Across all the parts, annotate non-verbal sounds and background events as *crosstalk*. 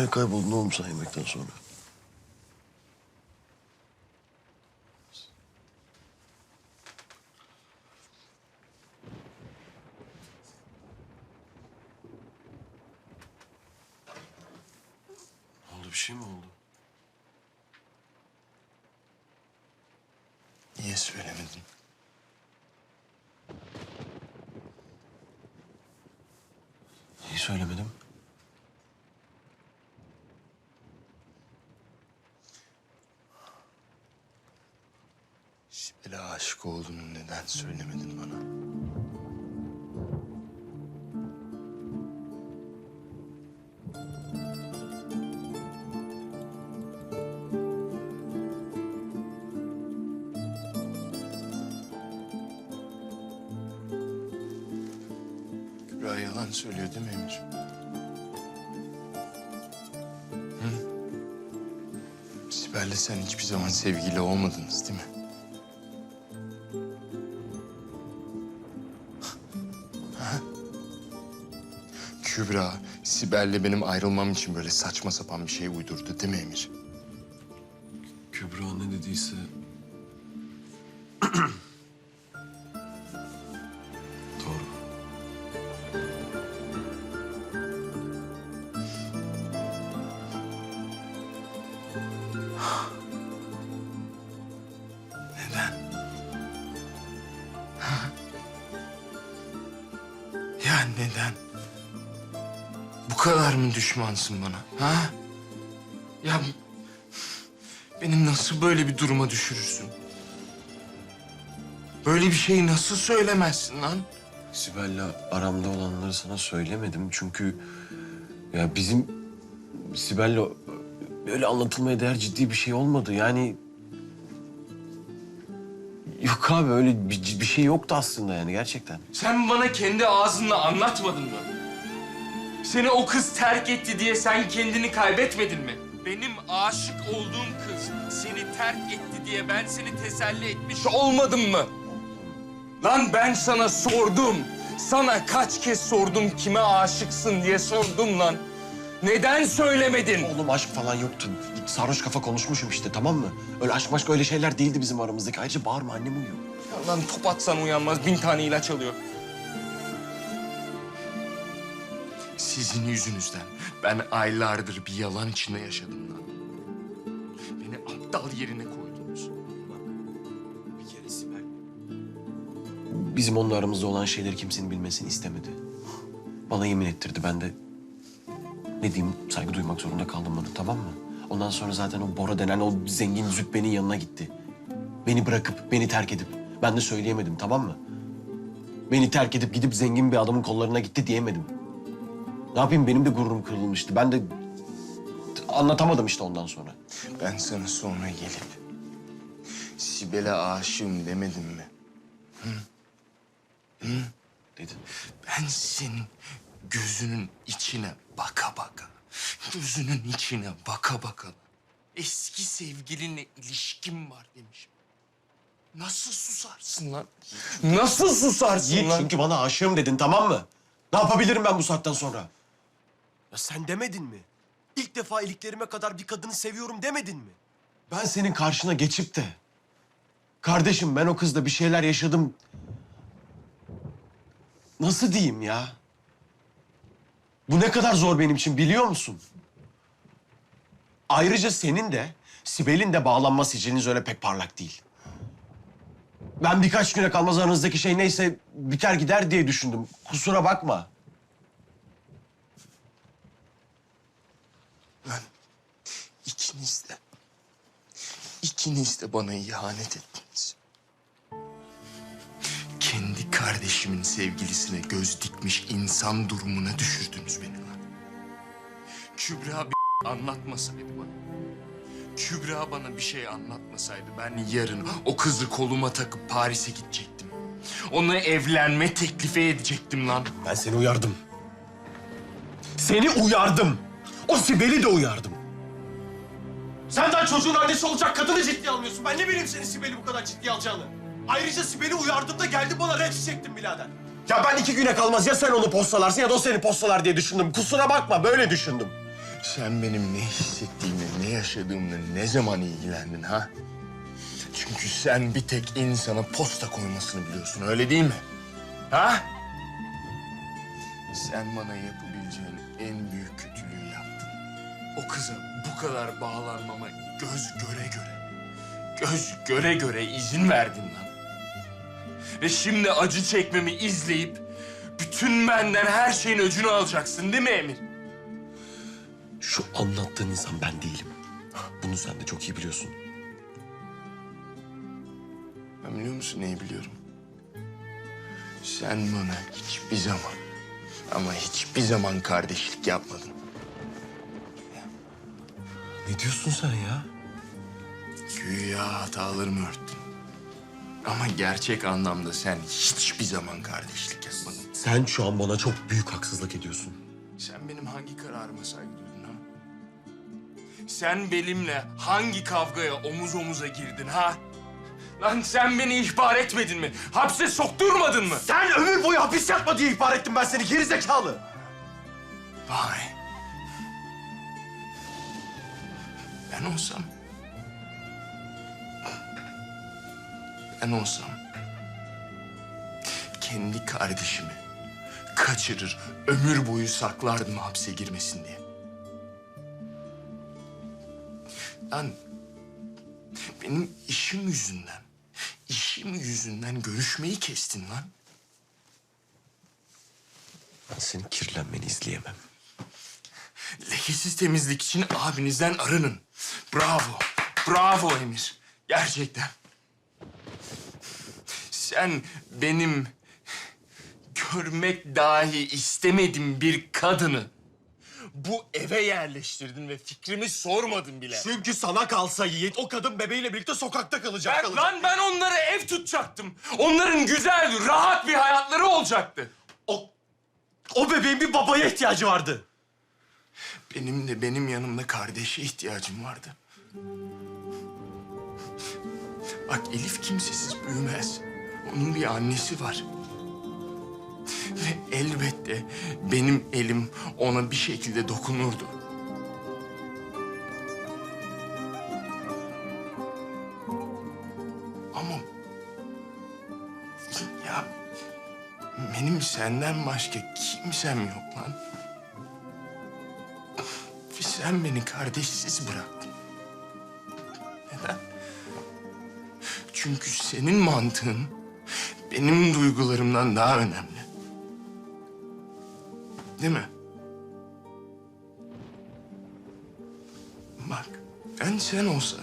Nereye kayboldun oğlum sen yemekten sonra? Ne oldu bir şey mi oldu? Niye söylemedin? Niye söylemedim? Sibel'e aşık olduğunu neden söylemedin bana? Kübra yalan söylüyor değil mi Emir? Sibel'le sen hiçbir zaman sevgili olmadınız değil mi? Kübra, Sibel'le benim ayrılmam için böyle saçma sapan bir şey uydurdu değil mi Emir? Kübra ne dediyse... *clears throat* Doğru. Neden? Ya neden? Kadar mı düşmansın bana? Ha? Ya beni nasıl böyle bir duruma düşürürsün? Böyle bir şeyi nasıl söylemezsin lan? Sibel'le aramda olanları sana söylemedim çünkü... Ya bizim Sibel'le böyle anlatılmaya değer ciddi bir şey olmadı. Yani... Yok abi öyle bir, bir şey yoktu aslında yani gerçekten. Sen bana kendi ağzınla anlatmadın mı? Seni o kız terk etti diye sen kendini kaybetmedin mi? Benim aşık olduğum kız seni terk etti diye ben seni teselli etmiş olmadım mı? Lan ben sana sordum. Sana kaç kez sordum kime aşıksın diye sordum lan. Neden söylemedin? Oğlum aşk falan yoktu. Sarhoş kafa konuşmuşum işte tamam mı? Öyle aşk maşk öyle şeyler değildi bizim aramızdaki. Ayrıca bağırma annem uyuyor. Ya Lan top atsan uyanmaz bin tane ilaç alıyor. Sizin yüzünüzden ben aylardır bir yalan içinde yaşadım lan. Beni aptal yerine koydunuz. Bir kere Sibel. Bizim onunla aramızda olan şeyleri kimsenin bilmesini istemedi. Bana yemin ettirdi. Ben de ne diyeyim saygı duymak zorunda kaldım bana tamam mı? Ondan sonra zaten o Bora denen o zengin züppenin yanına gitti. Beni bırakıp, beni terk edip. Ben de söyleyemedim tamam mı? Beni terk edip gidip zengin bir adamın kollarına gitti diyemedim. Ne yapayım benim de gururum kırılmıştı. Ben de anlatamadım işte ondan sonra. Ben sana sonra gelip Sibel'e aşığım demedim mi? Dedi. Ben senin gözünün içine baka baka, gözünün içine baka baka eski sevgilinle ilişkim var demişim. Nasıl susarsın lan? Nasıl susarsın Yiğit lan? çünkü bana aşığım dedin tamam mı? Ne yapabilirim ben bu saatten sonra? Ya sen demedin mi? İlk defa iliklerime kadar bir kadını seviyorum demedin mi? Ben senin karşına geçip de... Kardeşim ben o kızla bir şeyler yaşadım. Nasıl diyeyim ya? Bu ne kadar zor benim için biliyor musun? Ayrıca senin de Sibel'in de bağlanma siciliniz öyle pek parlak değil. Ben birkaç güne kalmaz aranızdaki şey neyse biter gider diye düşündüm. Kusura bakma. Lan ikiniz de, ikiniz de bana ihanet ettiniz. Kendi kardeşimin sevgilisine göz dikmiş insan durumuna düşürdünüz beni lan. Kübra bir anlatmasaydı bana. Kübra bana bir şey anlatmasaydı ben yarın o kızı koluma takıp Paris'e gidecektim. Ona evlenme teklifi edecektim lan. Ben seni uyardım. Seni uyardım. O Sibel'i de uyardım. Sen daha çocuğun annesi olacak kadını ciddiye almıyorsun. Ben ne bileyim senin Sibel'i bu kadar ciddiye alacağını. Ayrıca Sibel'i uyardığımda geldi bana red çektin birader. Ya ben iki güne kalmaz ya sen onu postalarsın ya da o seni postalar diye düşündüm. Kusura bakma böyle düşündüm. Sen benim ne hissettiğimle, ne yaşadığımla ne zaman ilgilendin ha? Çünkü sen bir tek insana posta koymasını biliyorsun, öyle değil mi? Ha? Sen bana yapabileceğin en büyük kötülüğü yaptın. O kıza bu kadar bağlanmama göz göre göre, göz göre göre izin verdin lan. Ve şimdi acı çekmemi izleyip bütün benden her şeyin öcünü alacaksın değil mi Emir? Şu anlattığın insan ben değilim. Bunu sen de çok iyi biliyorsun. Ben biliyor musun neyi biliyorum? Sen bana hiçbir zaman ama hiçbir zaman kardeşlik yapmadın. Ne diyorsun sen ya? Güya hatalarımı örttün. Ama gerçek anlamda sen hiçbir zaman kardeşlik yapmadın. Sen şu an bana çok büyük haksızlık ediyorsun. Sen benim hangi kararıma saygı duydun ha? Sen benimle hangi kavgaya omuz omuza girdin ha? Lan sen beni ihbar etmedin mi? Hapse sokturmadın mı? Sen ömür boyu hapis yatma diye ihbar ettim ben seni geri zekalı. Vay. Ben olsam... Ben olsam... Kendi kardeşimi kaçırır, ömür boyu saklardım hapse girmesin diye. Lan benim işim yüzünden, işim yüzünden görüşmeyi kestin lan. Ben senin kirlenmeni izleyemem. Lekesiz temizlik için abinizden arının. Bravo. Bravo Emir. Gerçekten. Sen benim görmek dahi istemedim bir kadını bu eve yerleştirdin ve fikrimi sormadın bile. Çünkü sana kalsa Yiğit o kadın bebeğiyle birlikte sokakta kalacak. Ben, kalacak. lan ben onlara ev tutacaktım. Onların güzel, rahat bir hayatları olacaktı. O, o bebeğin bir babaya ihtiyacı vardı. Benim de benim yanımda kardeşe ihtiyacım vardı. Bak Elif kimsesiz büyümez. Onun bir annesi var. Ve elbette benim elim ona bir şekilde dokunurdu. Ama ya benim senden başka kimsem yok lan. Sen beni kardeşsiz bıraktın. Neden? Çünkü senin mantığın benim duygularımdan daha önemli. Değil mi? Bak, ben sen olsan...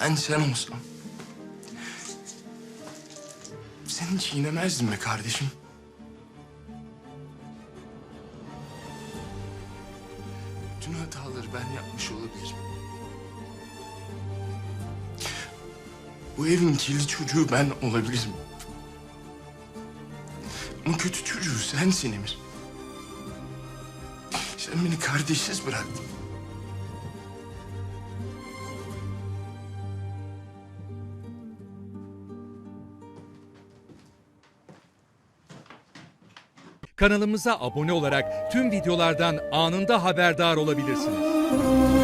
Ben sen olsam... Seni çiğnemezdim be kardeşim. Bu evin kirli çocuğu ben olabilirim. Ama kötü çocuğu sensin Emir. Sen beni kardeşsiz bıraktın. Kanalımıza abone olarak tüm videolardan anında haberdar olabilirsiniz.